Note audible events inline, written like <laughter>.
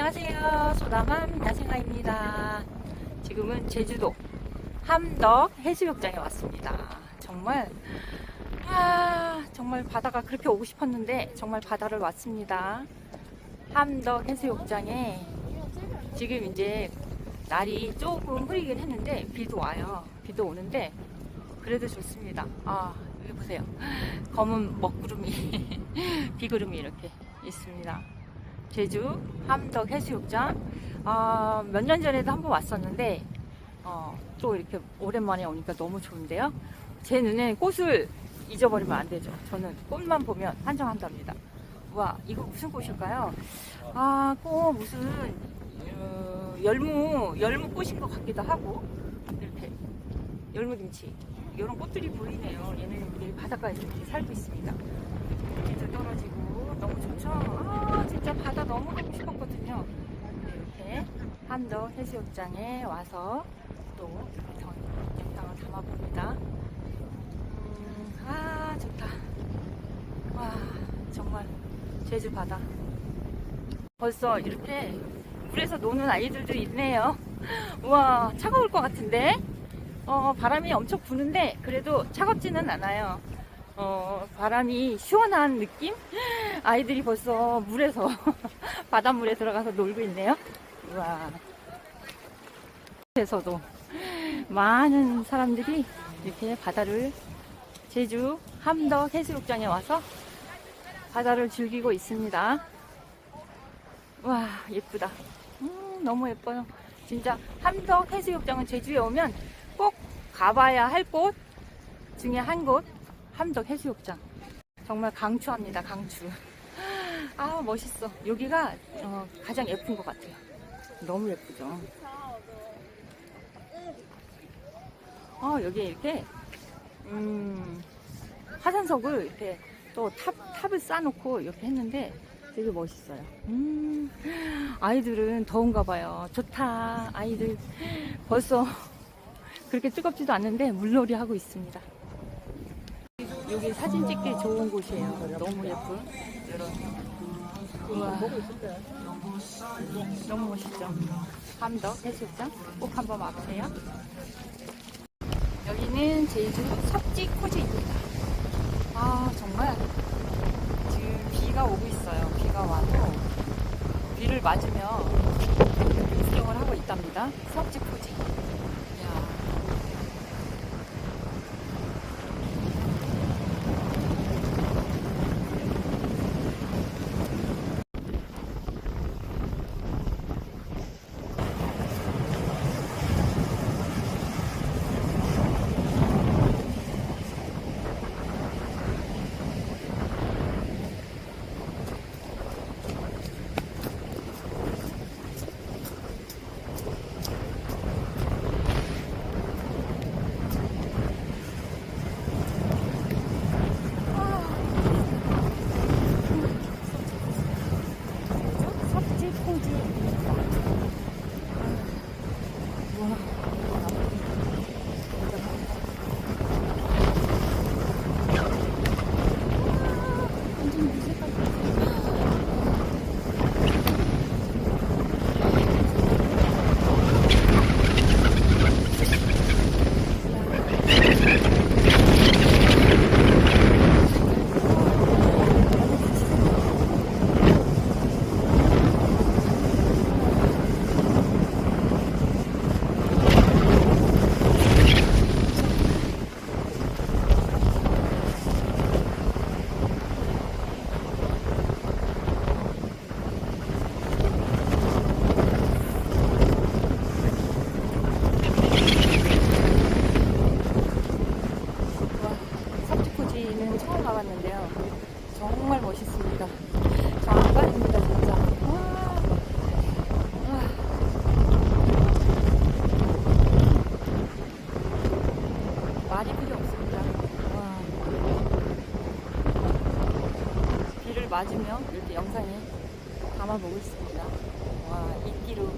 안녕하세요. 소담함 야생아입니다. 지금은 제주도 함덕 해수욕장에 왔습니다. 정말 아 정말 바다가 그렇게 오고 싶었는데 정말 바다를 왔습니다. 함덕 해수욕장에 지금 이제 날이 조금 흐리긴 했는데 비도 와요. 비도 오는데 그래도 좋습니다. 아 여기 보세요. 검은 먹구름이 <laughs> 비구름이 이렇게 있습니다. 제주 함덕 해수욕장 아, 몇년 전에도 한번 왔었는데 어, 또 이렇게 오랜만에 오니까 너무 좋은데요. 제 눈에 꽃을 잊어버리면 안 되죠. 저는 꽃만 보면 한정한답니다. 와 이거 무슨 꽃일까요? 아, 꽃 무슨 어, 열무 열무 꽃인 것 같기도 하고 이렇게 열무김치 이런 꽃들이 보이네요. 얘는 여기 바닷가에서 이렇게 살고 있습니다. 떨어지고 너무 좋죠. 아 진짜 바다 너무 가고 싶었거든요. 이렇게 함덕 해수욕장에 와서 또더 영상을 담아봅니다. 음, 아 좋다. 와 정말 제주 바다. 벌써 이렇게 물에서 노는 아이들도 있네요. 우와 차가울 것 같은데. 어, 바람이 엄청 부는데 그래도 차갑지는 않아요. 어, 바람이 시원한 느낌? 아이들이 벌써 물에서 <laughs> 바닷물에 들어가서 놀고 있네요. 우와. 에서도 많은 사람들이 이렇게 바다를 제주 함덕 해수욕장에 와서 바다를 즐기고 있습니다. 와 예쁘다. 음, 너무 예뻐요. 진짜 함덕 해수욕장은 제주에 오면 꼭 가봐야 할 곳 중에 한 곳 함덕 해수욕장. 정말 강추합니다. 강추. <laughs> 아 멋있어. 여기가 어, 가장 예쁜 것 같아요. 너무 예쁘죠. 어 여기 이렇게 음, 화산석을 이렇게 또 탑, 탑을 쌓아놓고 이렇게 했는데 되게 멋있어요. 음, 아이들은 더운가 봐요. 좋다. 아이들 벌써 <laughs> 그렇게 뜨겁지도 않는데 물놀이 하고 있습니다. 여기 사진 찍기 좋은 곳이에요. 너무 예쁜. 우와. 너무 멋있죠. 함덕 해수욕장 꼭 한번 와보세요. 여기는 제주 섭지 코지입니다. 아 정말 지금 비가 오고 있어요. 비가 와도 비를 맞으며 구경을 하고 있답니다. 섭지 코지. 이야. 섭지 코지입니다. 와. 완전 무색할 것 같아. 와, 섭지코지는 처음 가봤는데요. 정말 멋있습니다. 장관입니다, 진짜. 와, 와. 말이 필요 없습니다. 와. 비를 맞으며 이렇게 영상에 담아보고 있습니다. 와, 이끼로